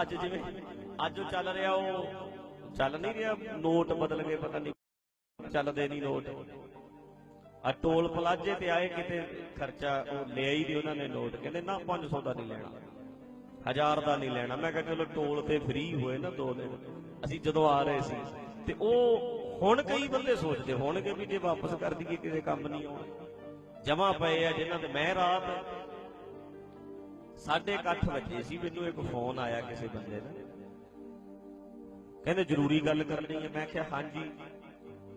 ਅੱਜ ਜਿਵੇਂ ਅੱਜ ਉਹ ਚੱਲ ਰਿਹਾ ਉਹ ਚੱਲ ਨਹੀਂ ਰਿਹਾ, ਨੋਟ ਬਦਲ ਗਏ, ਪਤਾ ਨਹੀਂ ਚੱਲਦੇ ਨਹੀਂ ਨੋਟ। ਆ ਟੋਲ ਪਲਾਜੇ ਤੇ ਆਏ ਕਿਤੇ, ਖਰਚਾ ਉਹ ਲਿਆ ਹੀ ਨਹੀਂ ਉਹਨਾਂ ਨੇ ਨੋਟ, ਕਹਿੰਦੇ ਨਾ 500 ਦਾ ਨਹੀਂ ਲੈਣਾ, ਹਜ਼ਾਰ ਦਾ ਨਹੀਂ ਲੈਣਾ। ਮੈਂ ਕਿਹਾ ਚਲੋ ਟੋਲ ਤੇ ਫ੍ਰੀ ਹੋਏ ਨਾ ਦੋ ਦਿਨ, ਅਸੀਂ ਜਦੋਂ ਆ ਰਹੇ ਸੀ, ਤੇ ਉਹ ਹੁਣ ਕਈ ਬੰਦੇ ਸੋਚਦੇ ਹੋਣਗੇ ਵੀ ਜੇ ਵਾਪਸ ਕਰ ਦਈਏ, ਕਿਸੇ ਕੰਮ ਨਹੀਂ ਆਉਣਾ। ਜਮਾ ਪਏ ਆ ਜਿਨ੍ਹਾਂ ਦੇ, ਮੈਂ ਰਾਤ ਸਾਢੇ ਅੱਠ ਵਜੇ ਸੀ ਮੈਨੂੰ ਇੱਕ ਫੋਨ ਆਇਆ ਕਿਸੇ ਬੰਦੇ ਦਾ। ਕਹਿੰਦੇ ਜ਼ਰੂਰੀ ਗੱਲ ਕਰਨੀ ਹੈ। ਮੈਂ ਕਿਹਾ ਹਾਂਜੀ।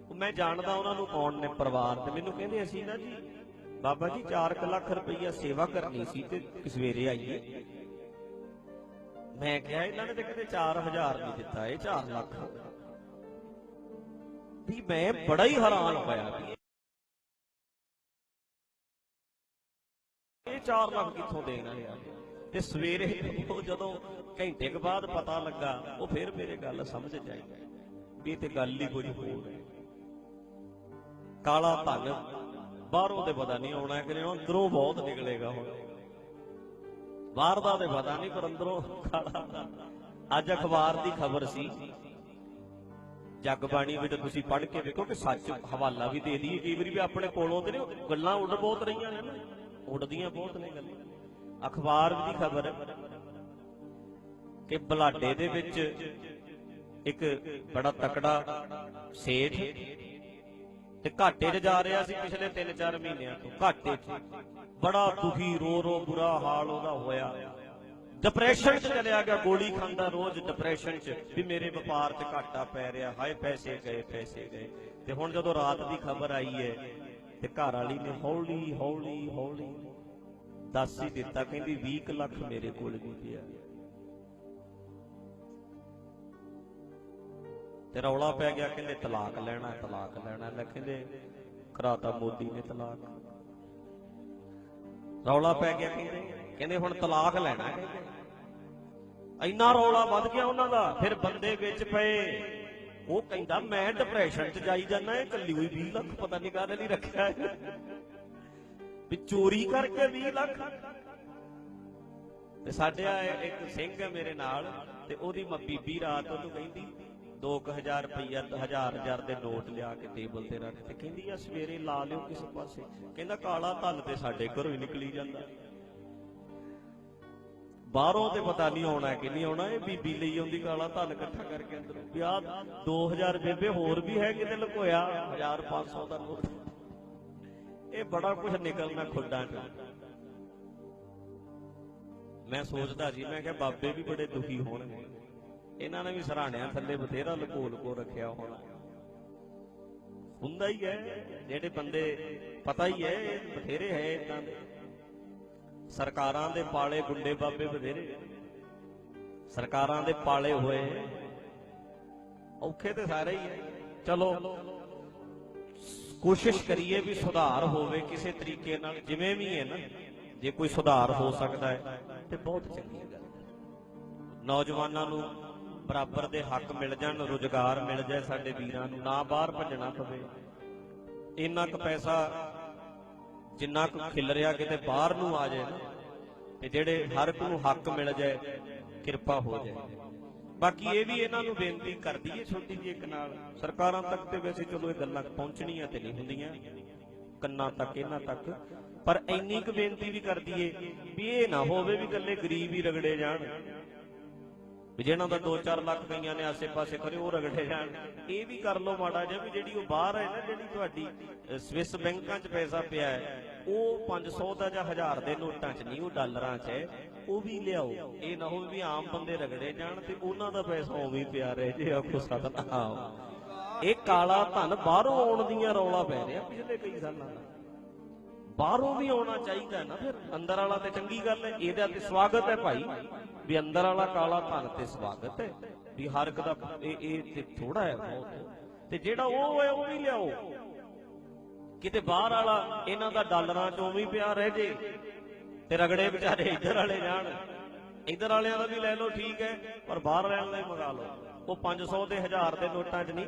ਉਹ ਮੈਂ ਜਾਣਦਾ ਉਹਨਾਂ ਨੂੰ ਕੌਣ ਨੇ ਪਰਿਵਾਰ ਤੇ। ਮੈਨੂੰ ਕਹਿੰਦੇ ਅਸੀਂ ਨਾ ਜੀ ਬਾਬਾ ਜੀ 4 ਲੱਖ ਰੁਪਈਆ ਸੇਵਾ ਕਰਨੀ ਸੀ ਤੇ ਸਵੇਰੇ ਆਈਏ। ਮੈਂ ਕਿਹਾ ਇਹਨਾਂ ਨੇ ਤੇ ਕਹਿੰਦੇ 4000 ਨਹੀਂ ਦਿੱਤਾ ਇਹ 4 ਲੱਖ ਵੀ ਮੈਂ ਬੜਾ ਹੀ ਹੈਰਾਨ ਹੋਇਆ ਵੀ ਇਹ 4 ਲੱਖ ਕਿੱਥੋਂ ਦੇਣ ਵਾਲੇ ਆ? ਤੇ ਸਵੇਰੇ ਉਹ ਜਦੋਂ ਘੰਟੇ ਕੁ ਬਾਅਦ ਪਤਾ ਲੱਗਾ, ਉਹ ਫਿਰ ਮੇਰੇ ਗੱਲ ਸਮਝ ਜਾਈ। ਵੀ ਤੇ ਗੱਲ ਹੀ ਕੋਈ ਹੋਰ ਹੈ। ਕਾਲਾ ਧਨ ਬਾਹਰੋਂ ਤੇ ਪਤਾ ਨਹੀਂ ਆਉਣਾ ਕਿ ਨਹੀਂ ਅੰਦਰੋਂ ਬਹੁਤ ਨਿਕਲੇਗਾ ਹੁਣ। ਬਾਹਰ ਦਾ ਤੇ ਪਤਾ ਨਹੀਂ, ਪਰ ਅੰਦਰੋਂ ਕਾਲਾ ਧਨ। ਅੱਜ ਅਖਬਾਰ ਦੀ ਖਬਰ ਸੀ ਜਗਬਾਣੀ ਵਿੱਚ ਤੁਸੀਂ ਪੜ੍ਹ ਕੇ ਵੇਖੋ ਕਿ ਸੱਚ ਹਵਾਲਾ ਵੀ ਦੇ ਦਈਏ। ਕਈ ਵਾਰੀ ਵੀ ਆਪਣੇ ਕੋਲੋਂ ਤੇ ਨੇ ਗੱਲਾਂ ਉੱਡ ਬਹੁਤ ਰਹੀਆਂ ਨੇ। ਉੱਡਦੀਆਂ ਬਹੁਤ ਨੇ ਗੱਲਾਂ। ਅਖਬਾਰ ਦੀ ਖਬਰ ਕਿ ਬਲਾਡੇ ਦੇ ਵਿੱਚ ਇੱਕ ਬੜਾ ਤਕੜਾ ਸੇਠ ਤੇ ਘਾਟੇ 'ਚ ਜਾ ਰਿਹਾ ਸੀ ਪਿਛਲੇ 3-4 ਮਹੀਨਿਆਂ ਤੋਂ, ਘਾਟੇ 'ਚ। ਬੜਾ ਦੁਖੀ, ਰੋ ਰੋ, ਬੁਰਾ ਹਾਲ ਉਹਦਾ ਹੋਇਆ। ਡਿਪਰੈਸ਼ਨ 'ਚ ਚਲਿਆ ਗਿਆ, ਗੋਲੀ ਖਾਂਦਾ ਰੋਜ਼ ਡਿਪਰੈਸ਼ਨ 'ਚ ਵੀ ਮੇਰੇ ਵਪਾਰ 'ਚ ਘਾਟਾ ਪੈ ਰਿਹਾ, ਹਾਏ ਪੈਸੇ ਗਏ ਪੈਸੇ ਗਏ। ਤੇ ਹੁਣ ਜਦੋਂ ਰਾਤ ਦੀ ਖਬਰ ਆਈ ਹੈ ਤੇ ਘਰ ਵਾਲੀ ਨੇ ਹੌਲੀ ਹੌਲੀ ਹੌਲੀ ਦੱਸ ਹੀ ਦਿੱਤਾ, ਕਹਿੰਦੀ 20 ਲੱਖ ਮੇਰੇ ਕੋਲ ਵੀ ਪਿਆ। ਤੇ ਰੌਲਾ ਪੈ ਗਿਆ, ਕਹਿੰਦੇ ਤਲਾਕ ਲੈਣਾ ਤਲਾਕ ਲੈਣਾ। ਲੈ ਕਹਿੰਦੇ, ਕਰਾਤਾ ਮੋਦੀ ਨੇ ਤਲਾਕ। ਰੌਲਾ ਪੈ ਗਿਆ, ਕਹਿੰਦੇ ਕਹਿੰਦੇ ਹੁਣ ਤਲਾਕ ਲੈਣਾ ਇੰਨਾ ਰੌਲਾ ਵੱਧ ਗਿਆ ਉਹਨਾਂ ਦਾ, ਫਿਰ ਬੰਦੇ ਵਿੱਚ ਪਏ। ਉਹ ਕਹਿੰਦਾ, ਮੈਂ ਡਿਪਰੈਸ਼ਨ 'ਚ ਜਾਈ ਜਾਂਦਾ ਇਹ ਕੱਲੀ ਹੋਈ 20 ਲੱਖ ਪਤਾ ਨਹੀਂ ਕਾਹਦੇ ਲਈ ਰੱਖਿਆ ਹੈ। ਵੀ ਚੋਰੀ ਕਰਕੇ 20 ਲੱਖ। ਤੇ ਸਾਡੇ ਇੱਕ ਸਿੰਘ ਹੈ ਮੇਰੇ ਨਾਲ, ਤੇ ਉਹਦੀ ਮ- ਬੀਬੀ ਰਾਤ ਉਹਨੂੰ ਕਹਿੰਦੀ 2000 ਰੁਪਈਆ 1000 ਹਜ਼ਾਰ ਦੇ ਨੋਟ ਲਿਆ ਕੇ ਟੇਬਲ ਤੇ ਰੱਖ ਤੇ ਕਹਿੰਦੀ, ਆ ਸਵੇਰੇ ਲਾ ਲਿਓ ਕਿਸੇ ਪਾਸੇ। ਕਹਿੰਦਾ, ਕਾਲਾ ਧਨ ਤੇ ਸਾਡੇ ਘਰੋਂ ਹੀ ਨਿਕਲੀ ਜਾਂਦਾ। ਬਾਹਰੋਂ ਤੇ ਪਤਾ ਨਹੀਂ ਆਉਣਾ ਕਿ ਨਹੀਂ ਆਉਣਾ, ਇਹ ਬੀਬੀ ਲਈ ਆਉਂਦੀ ਕਾਲਾ ਧਨ ਇਕੱਠਾ ਕਰਕੇ ਅੰਦਰੋਂ। ਵੀ 2000 ਬੇਬੇ ਹੋਰ ਵੀ ਹੈ ਕਿਤੇ ਲੁਕੋਇਆ 1500 ਦਾ ਨੋਟ। ਇਹ ਬੜਾ ਕੁਝ ਨਿਕਲਣਾ ਖੁੱਡਾਂ 'ਚ ਮੈਂ ਸੋਚਦਾ ਸੀ, ਮੈਂ ਕਿਹਾ ਬਾਬੇ ਵੀ ਬੜੇ ਦੁਖੀ ਹੋਣਗੇ। ਇਹਨਾਂ ਨੇ ਵੀ ਸਰਾਣਿਆਂ ਥੱਲੇ ਬਥੇਰਾ ਲੁਕੋ ਲੁਕੋ ਰੱਖਿਆ ਹੋਣਾ। ਹੁੰਦਾ ਹੀ ਹੈ, ਜਿਹੜੇ ਬੰਦੇ, ਪਤਾ ਹੀ ਹੈ, ਇਹ ਬਥੇਰੇ ਹੈ ਇਦਾਂ ਦੇ। ਸਰਕਾਰਾਂ ਦੇ ਪਾਲੇ ਗੁੰਡੇ ਬਾਬੇ ਬਥੇਰੇ। ਸਰਕਾਰਾਂ ਦੇ ਪਾਲੇ ਹੋਏ। ਔਖੇ ਤੇ ਸਾਰੇ ਹੀ ਹੈ ਚਲੋ, ਕੋਸ਼ਿਸ਼ ਕਰੀਏ ਵੀ ਸੁਧਾਰ ਹੋਵੇ ਕਿਸੇ ਤਰੀਕੇ ਨਾਲ, ਜਿਵੇਂ ਵੀ ਹੈ ਨਾ। ਜੇ ਕੋਈ ਸੁਧਾਰ ਹੋ ਸਕਦਾ ਹੈ, ਤੇ ਬਹੁਤ ਚੰਗੀ ਗੱਲ ਹੈ। ਨੌਜਵਾਨਾਂ ਨੂੰ ਬਰਾਬਰ ਦੇ ਹੱਕ ਮਿਲ ਜਾਣ, ਰੁਜ਼ਗਾਰ ਮਿਲ ਜਾਏ ਸਾਡੇ ਵੀਰਾਂ ਨੂੰ, ਨਾ ਬਾਹਰ ਭੱਜਣਾ ਪਵੇ। ਇੰਨਾ ਕੁ ਪੈਸਾ ਜਿੰਨਾ ਕੁ ਖਿਲ ਰਿਹਾ ਕਿਤੇ ਬਾਹਰ ਨੂੰ ਆ ਜਾਏ ਨਾ, ਤੇ ਜਿਹੜੇ ਹਰ ਇੱਕ ਨੂੰ ਹੱਕ ਮਿਲ ਜਾਏ, ਕਿਰਪਾ ਹੋ ਜਾਏ। ਬਾਕੀ ਇਹ ਵੀ ਇਹਨਾਂ ਨੂੰ ਬੇਨਤੀ ਕਰਦੀ ਏ ਛੋਟੀ ਜੀ ਇੱਕ ਨਾਲ, ਸਰਕਾਰਾਂ ਤੱਕ ਤੇ ਵੈਸੇ ਚਲੋ ਇਹ ਗੱਲਾਂ ਪਹੁੰਚਣੀਆਂ ਤੇ ਨਹੀਂ ਹੁੰਦੀਆਂ, ਕੰਨਾਂ ਤੱਕ, ਇਹਨਾਂ ਤੱਕ, ਪਰ ਇੰਨੀ ਕੁ ਬੇਨਤੀ ਵੀ ਕਰਦੀ ਏ ਵੀ ਇਹ ਨਾ ਹੋਵੇ ਵੀ ਇਕੱਲੇ ਗਰੀਬ ਹੀ ਰਗੜੇ ਜਾਣ। ਵੀ ਜਿਹਨਾਂ ਦਾ 2-4 ਲੱਖ ਪਈਆਂ ਨੇ ਆਸੇ-ਪਾਸੇ ਕਰੇ ਉਹ ਰਗੜੇ ਜਾਣ। ਇਹ ਵੀ ਕਰ ਲਓ ਮਾੜਾ ਜਿਹਾ ਵੀ ਜਿਹੜੀ ਉਹ ਬਾਹਰ ਹੈ ਨਾ, ਜਿਹੜੀ ਤੁਹਾਡੀ ਸਵਿਸ ਬੈਂਕਾਂ 'ਚ ਪੈਸਾ ਪਿਆ ਹੈ, ਉਹ 500 ਦਾ ਜਾਂ 1000 ਦੇ ਨੋਟਾਂ 'ਚ ਨਹੀਂ, ਉਹ ਡਾਲਰਾਂ 'ਚ ਹੈ, ਉਹ ਵੀ ਲਿਆਓ। ਇਹ ਨਾ ਹੋਵੇ ਵੀ ਆਮ ਬੰਦੇ ਰਗੜੇ ਜਾਣ ਤੇ ਉਹਨਾਂ ਦਾ ਪੈਸਾ ਉਵੇਂ ਹੀ ਪਿਆ ਰਹੇ, ਜੇ ਆਖੋ ਸਤਨਾਮ ਇਹ ਕਾਲਾ ਧਨ ਬਾਹਰੋਂ ਆਉਣ ਦੀਆਂ ਰੌਲਾ ਪੈ ਰਿਹਾ ਪਿਛਲੇ ਕਈ ਸਾਲਾਂ ਦਾ। ਬਾਹਰੋਂ ਵੀ ਆਉਣਾ ਚਾਹੀਦਾ ਨਾ ਫਿਰ, ਅੰਦਰ ਵਾਲਾ ਤੇ ਚੰਗੀ ਗੱਲ ਹੈ, ਇਹਦਾ ਤੇ ਸਵਾਗਤ ਹੈ ਭਾਈ। ਵੀ ਅੰਦਰ ਵਾਲਾ ਕਾਲਾ ਧਨ ਤੇ ਸਵਾਗਤ ਹੈ, ਵੀ ਹਰ ਇੱਕ ਦਾ ਇਹ ਇਹ ਤੇ ਥੋੜਾ ਹੈ ਬਹੁਤ। ਤੇ ਜਿਹੜਾ ਉਹ ਹੈ ਉਹ ਵੀ ਲਿਆਓ। ਕਿਤੇ ਬਾਹਰ ਵਾਲਾ, ਇਹਨਾਂ ਦਾ ਡਾਲਰਾਂ ਚ ਉਵੇਂ ਪਿਆ ਰਹਿ ਜੇ, ਤੇ ਰਗੜੇ ਵਿਚਾਰੇ ਇੱਧਰ ਵਾਲੇ ਜਾਣ। ਇੱਧਰ ਵਾਲਿਆਂ ਦਾ ਵੀ ਲੈ ਲਓ, ਠੀਕ ਹੈ, ਪਰ ਬਾਹਰ ਵਾਲਿਆਂ ਦਾ ਹੀ ਮੰਗਾ ਲਓ। ਉਹ 500 ਤੇ 1000 ਦੇ ਨੋਟਾਂ 'ਚ ਨਹੀਂ।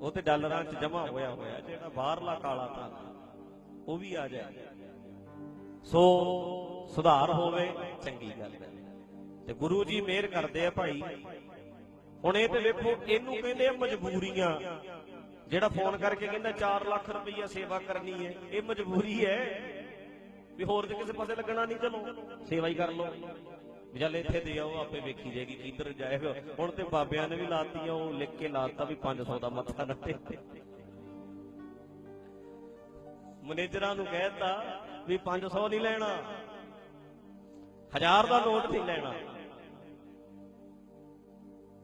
ਉਹ ਤੇ ਡਾਲਰਾਂ 'ਚ ਜਮਾ ਹੋਇਆ ਹੋਇਆ, ਜਿਹੜਾ ਬਾਹਰਲਾ ਕਾਲਾ ਧਨ। ਉਹ ਵੀ ਆ ਜਾਏ। ਸੋ ਸੁਧਾਰ ਹੋਵੇ, ਚੰਗੀ ਗੱਲ ਹੈ। ਤੇ ਗੁਰੂ ਜੀ ਮਿਹਰ ਕਰਦੇ ਆ ਭਾਈ। ਹੁਣ ਇਹ ਤੇ ਵੇਖੋ, ਇਹਨੂੰ ਕਹਿੰਦੇ ਆ ਮਜਬੂਰੀਆਂ। ਜਿਹੜਾ ਫੋਨ ਕਰਕੇ ਕਹਿੰਦਾ 4 ਲੱਖ ਰੁਪਈਆ ਸੇਵਾ ਕਰਨੀ ਹੈ, ਇਹ ਮਜਬੂਰੀ ਹੈ। ਵੀ ਹੋਰ ਤੇ ਕਿਸੇ ਪਾਸੇ ਲੱਗਣਾ ਨਹੀਂ, ਚਲੋ, ਸੇਵਾ ਹੀ ਕਰ ਲਓ। ਵੀ ਚੱਲ ਇੱਥੇ ਦੇ ਆਓ, ਆਪੇ ਵੇਖੀ ਜਾਏਗੀ ਕਿੱਧਰ ਜਾਏਗਾ। ਹੁਣ ਤੇ ਬਾਬਿਆਂ ਨੇ ਵੀ ਲਾਤੀ ਆ ਉਹ ਲਿਖ ਕੇ ਲਾਤਾ ਵੀ 500 ਦਾ ਮੱਥਾ ਨਾ ਮੈਨੇਜਰਾਂ ਨੂੰ ਕਹਿਤਾ ਵੀ 500 ਨਹੀਂ ਲੈਣਾ, ਹਜ਼ਾਰ ਦਾ ਨੋਟ ਨਹੀਂ ਲੈਣਾ।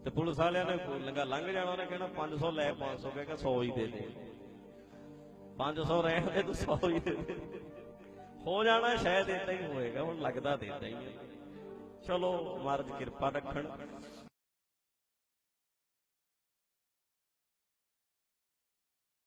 ਤੇ ਪੁਲਿਸ ਵਾਲਿਆਂ ਨੇ ਲੰਗਾ, ਲੰਘ ਜਾਣਾ, ਉਹਨੇ ਕਹਿਣਾ 500 ਲੈ 500 ਕਹਿ ਕੇ 100 ਹੀ ਦੇ ਦੇ। 500 ਰਹਿਣ ਦੇ, ਤੂੰ 100 ਹੀ ਦੇ ਦੇ। ਹੋ ਜਾਣਾ, ਸ਼ਾਇਦ ਇਦਾਂ ਹੀ ਹੋਏਗਾ, ਹੁਣ ਲੱਗਦਾ ਤੇ ਇਦਾਂ ਹੀ। ਚਲੋ, ਮਹਾਰਾਜ ਕਿਰਪਾ ਰੱਖਣ।